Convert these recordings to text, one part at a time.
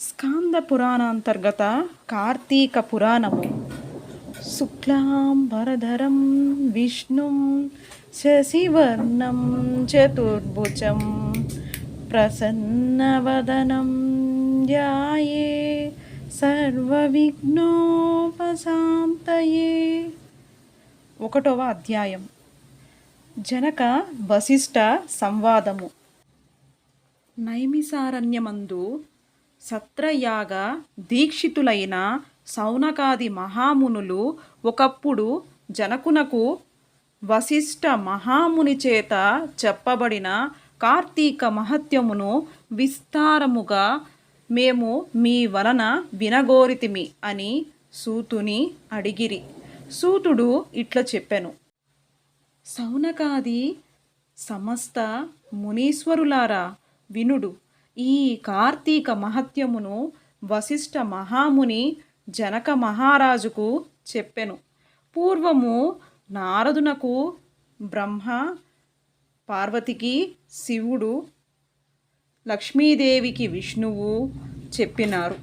స్కాంద పురాణాంతర్గత కార్తీక పురాణము శుక్లాంబరధరం విష్ణుం శశివర్ణం చతుర్భుజం ప్రసన్నవదనం ధ్యాయే సర్వవిఘ్నోపశాంతయే. ఒకటవ అధ్యాయం. జనక వశిష్ఠ సంవాదము. నైమిసారణ్యమందు సత్రయాగ దీక్షితులైన సౌనకాది మహామునులు ఒకప్పుడు జనకునకు వశిష్ఠ మహాముని చేత చెప్పబడిన కార్తీక మహత్యమును విస్తారముగా మేము మీ వలన వినగోరితిమి అని సూతుని అడిగిరి. సూతుడు ఇట్లా చెప్పెను. సౌనకాది సమస్త మునీశ్వరులారా వినుడు. ఈ కార్తీక మహత్యమును వశిష్ఠ మహాముని జనక మహారాజుకు చెప్పెను. పూర్వము నారదునకు బ్రహ్మ పార్వతికి శివుడు లక్ష్మీదేవికి విష్ణువు చెప్పినారు.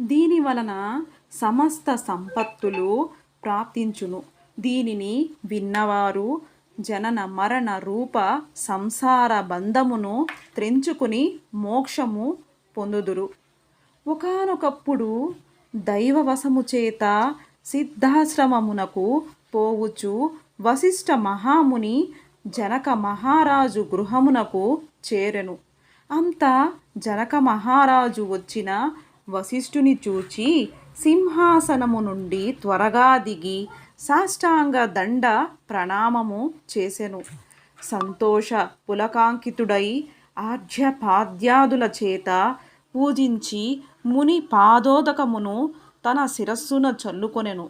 దీని వలన సమస్త సంపత్తులు ప్రాప్తించును. దీనిని విన్నవారు జనన మరణ రూప సంసార బంధమును త్రెంచుకుని మోక్షము పొందుదురు. ఒకానొకప్పుడు దైవవశము చేత సిద్ధాశ్రమమునకు పోవుచు వశిష్ఠ మహాముని జనక మహారాజు గృహమునకు చేరెను. అంతా జనక మహారాజు వచ్చిన వశిష్ఠుని చూచి సింహాసనము నుండి త్వరగా దిగి సాష్టాంగ దండ ప్రణామము చేసెను. సంతోష పులకాంకితుడై ఆర్ఘ్యపాద్యాదుల చేత పూజించి ముని పాదోదకమును తన శిరస్సున చల్లుకొనెను.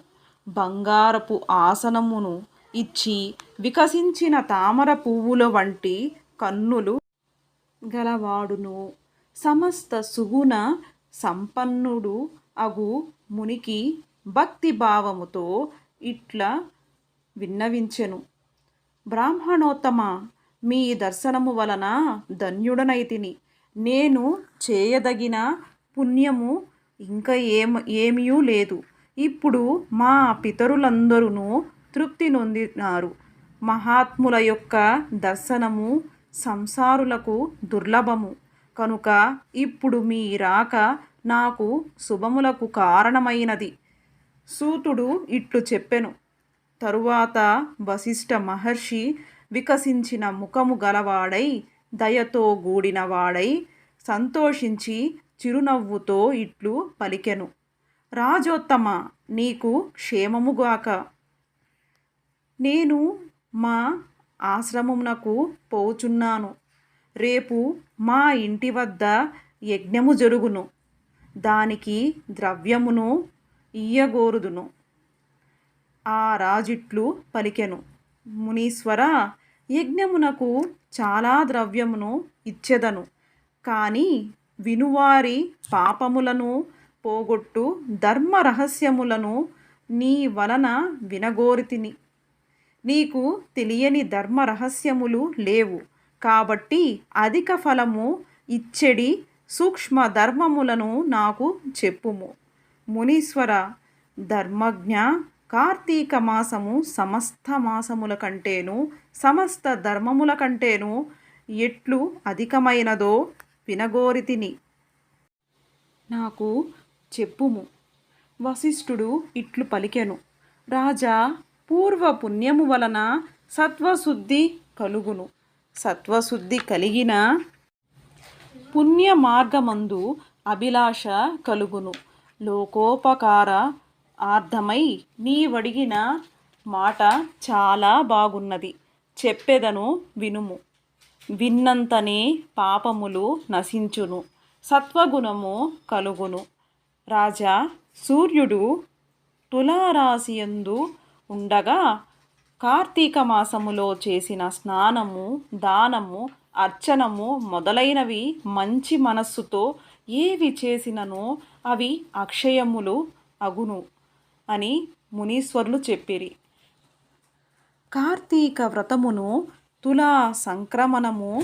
బంగారపు ఆసనమును ఇచ్చి వికసించిన తామర పువ్వుల వంటి కన్నులు గలవాడును. సమస్త సుగుణ సంపన్నుడు అగు మునికి భక్తి భావముతో ఇట్లా విన్నవించెను. బ్రాహ్మణోత్తమ మీ దర్శనము వలన ధన్యుడనైతిని నేను చేయదగిన పుణ్యము ఇంకా ఏమ ఏమీ లేదు. ఇప్పుడు మా పితరులందరూ తృప్తి నొందినారు. మహాత్ముల యొక్క దర్శనము సంసారులకు దుర్లభము. కనుక ఇప్పుడు మీ రాక నాకు శుభములకు కారణమైనది. సూతుడు ఇట్లు చెప్పెను. తరువాత వశిష్ఠ మహర్షి వికసించిన ముఖము గలవాడై దయతో గూడినవాడై సంతోషించి చిరునవ్వుతో ఇట్లు పలికెను. రాజోత్తమ నీకు క్షేమముగాక నేను మా ఆశ్రమమునకు పోచున్నాను. రేపు మా ఇంటి వద్ద యజ్ఞము జరుగును. దానికి ద్రవ్యమును ఇయ్యగోరుదును. ఆ రాజిట్లు పలికెను. మునీశ్వర యజ్ఞమునకు చాలా ద్రవ్యమును ఇచ్చెదను. కానీ వినువారి పాపములను పోగొట్టు ధర్మ రహస్యములను నీ వలన వినగోరితిని. నీకు తెలియని ధర్మ రహస్యములు లేవు. కాబట్టి అధిక ఫలము ఇచ్చెడి సూక్ష్మ ధర్మములను నాకు చెప్పుము. మునీశ్వర ధర్మజ్ఞ కార్తీక మాసము సమస్త మాసముల కంటేను సమస్త ధర్మముల కంటేను ఎట్లు అధికమైనదో వినగోరితిని నాకు చెప్పుము. వశిష్ఠుడు ఇట్లు పలికెను. రాజా పూర్వ పుణ్యము వలన సత్వశుద్ధి కలుగును. సత్వశుద్ధి కలిగిన పుణ్య మార్గమందు అభిలాష కలుగును. లోకోపకార ఆర్థమై నీవడిగిన మాట చాలా బాగున్నది. చెప్పెదను వినుము. విన్నంతనే పాపములు నశించును. సత్వగుణము కలుగును. రాజా సూర్యుడు తులారాశియందు ఉండగా కార్తీక మాసములో చేసిన స్నానము దానము అర్చనము మొదలైనవి మంచి మనస్సుతో ఏవి చేసిననో అవి అక్షయములు అగును అని మునీశ్వరులు చెప్పిరి. కార్తీక వ్రతమును తులా సంక్రమణము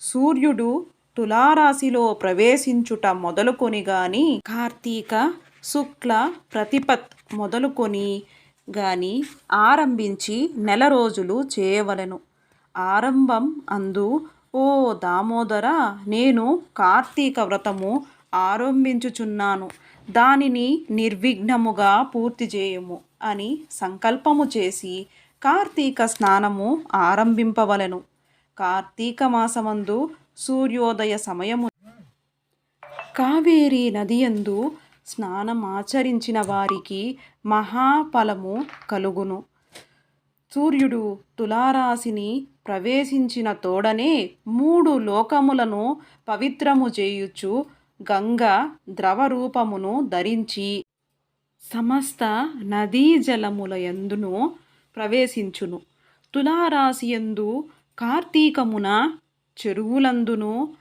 సూర్యుడు తులారాశిలో ప్రవేశించుట మొదలుకొని గాని కార్తీక శుక్ల ప్రతిపత్ మొదలుకొని గాని ఆరంభించి నెల రోజులు చేయవలెను. ఆరంభం అందు ఓ దామోదర నేను కార్తీక వ్రతము ఆరంభించుచున్నాను. దానిని నిర్విఘ్నముగా పూర్తి చేయము అని సంకల్పము చేసి కార్తీక స్నానము ఆరంభింపవలెను. కార్తీక మాసమందు సూర్యోదయ సమయము. కావేరీ నదియందు స్నానమాచరించిన వారికి మహాఫలము కలుగును. సూర్యుడు తులారాశిని ప్రవేశించిన తోడనే మూడు లోకములను పవిత్రము చేయుచు గంగ ద్రవరూపమును ధరించి సమస్త నదీ జలముల యందును ప్రవేశించును. తులారాశియందు కార్తీకమున చెరువులందును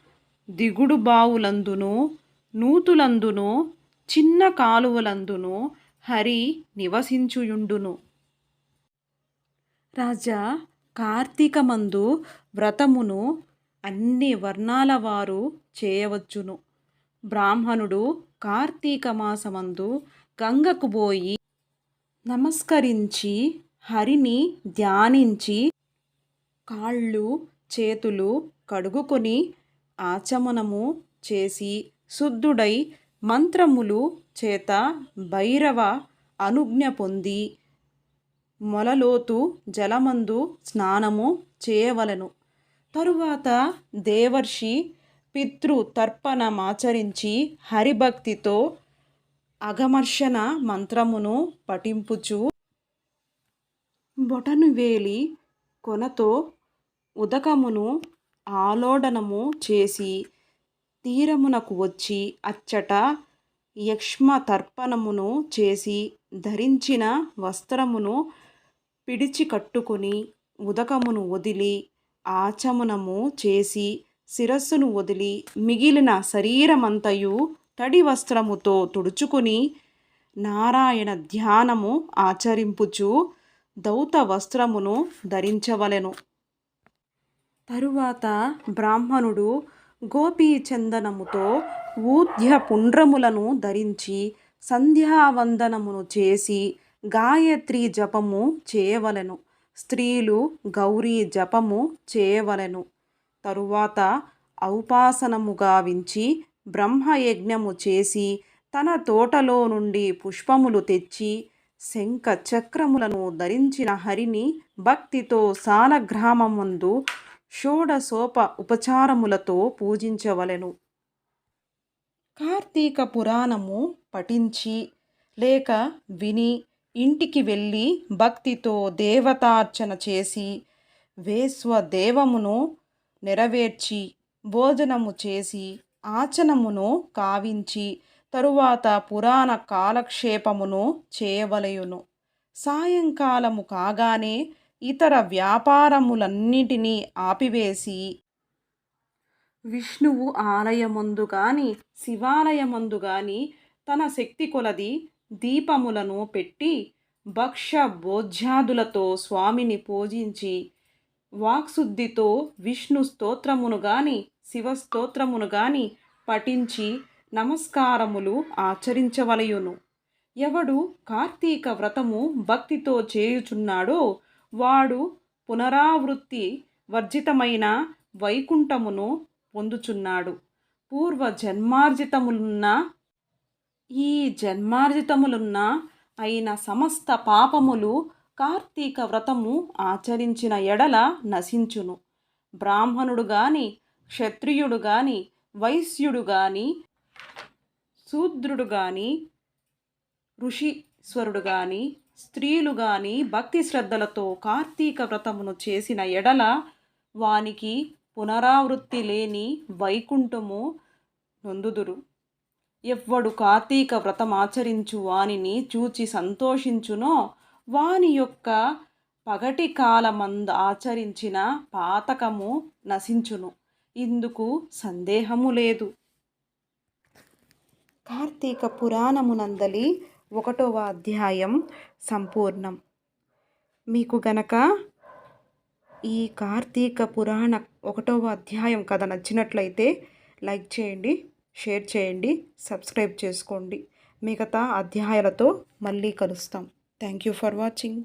దిగుడు బావులందును నూతులందును చిన్న కాలువలందును హరి నివసించుయుండును. రాజా కార్తీకమందు వ్రతమును అన్ని వర్ణాల వారు చేయవచ్చును. బ్రాహ్మణుడు కార్తీక మాసమందు గంగకు పోయి నమస్కరించి హరిని ధ్యానించి కాళ్ళు చేతులు కడుగుకొని ఆచమనము చేసి శుద్ధుడై మంత్రములు చేత భైరవ అనుజ్ఞ పొంది మొలలోతు జలమందు స్నానము చేయవలెను. తరువాత దేవర్షి పితృ తర్పణమాచరించి హరిభక్తితో అగమర్షణ మంత్రమును పఠింపుచు బొటను వేలి కొనతో ఉదకమును ఆలోడనము చేసి తీరమునకు వచ్చి అచ్చట యక్ష్మ తర్పణమును చేసి ధరించిన వస్త్రమును పిడిచి కట్టుకొని ఉదకమును వదిలి ఆచమనము చేసి శిరస్సును వదిలి మిగిలిన శరీరమంతయు తడి వస్త్రముతో తుడుచుకుని నారాయణ ధ్యానము ఆచరింపుచు దౌత వస్త్రమును ధరించవలెను. తరువాత బ్రాహ్మణుడు గోపీచందనముతో ఊధ్య పుండ్రములను ధరించి సంధ్యావందనమును చేసి గాయత్రి జపము చేయవలెను. స్త్రీలు గౌరీ జపము చేయవలెను. తరువాత ఔపాసనముగా వించి బ్రహ్మయజ్ఞము చేసి తన తోటలో నుండి పుష్పములు తెచ్చి శంఖ చక్రములను ధరించిన హరిని భక్తితో సాలగ్రామమందు షోడసోప ఉపచారములతో పూజించవలెను. కార్తీక పురాణము పఠించి లేక విని ఇంటికి వెళ్ళి భక్తితో దేవతార్చన చేసి వేశ్వదేవమును నెరవేర్చి భోజనము చేసి ఆచనమును కావించి తరువాత పురాణ కాలక్షేపమును చేయవలయును. సాయంకాలము కాగానే ఇతర వ్యాపారములన్నిటినీ ఆపివేసి విష్ణువు ఆలయమందు గాని శివాలయమందు గాని తన శక్తి కొలది దీపములను పెట్టి భక్ష భోజ్యాదులతో స్వామిని పూజించి వాక్శుద్ధితో విష్ణు స్తోత్రమును గాని శివస్తోత్రమును గాని పఠించి నమస్కారములు ఆచరించవలయును. ఎవడు కార్తీక వ్రతము భక్తితో చేయుచున్నాడో వాడు పునరావృత్తి వర్జితమైన వైకుంఠమును పొందుచున్నాడు. పూర్వ జన్మార్జితములున్న ఈ జన్మార్జితములున్న అయిన సమస్త పాపములు కార్తీక వ్రతము ఆచరించిన ఎడల నశించును. బ్రాహ్మణుడు గాని క్షత్రియుడు గాని వైశ్యుడు గాని శూద్రుడు గాని ఋషీశ్వరుడు గాని స్త్రీలు గాని భక్తి శ్రద్ధలతో కార్తీక వ్రతమును చేసిన ఎడల వానికి పునరావృత్తి లేని వైకుంఠము నొందుదురు. ఎవ్వడు కార్తీక వ్రతం ఆచరించు వానిని చూచి సంతోషించునో వాని యొక్క పగటి కాలమందు ఆచరించిన పాతకము నశించును. ఇందుకు సందేహము లేదు. కార్తీక పురాణమునందలి ఒకటవ అధ్యాయం సంపూర్ణం. మీకు గనక ఈ కార్తీక పురాణ ఒకటవ అధ్యాయం కథ నచ్చినట్లయితే లైక్ చేయండి. షేర్ చేయండి సబ్స్క్రైబ్ చేసుకోండి. మిగతా అధ్యాయాలతో మళ్ళీ కలుస్తాం. Thank you for watching.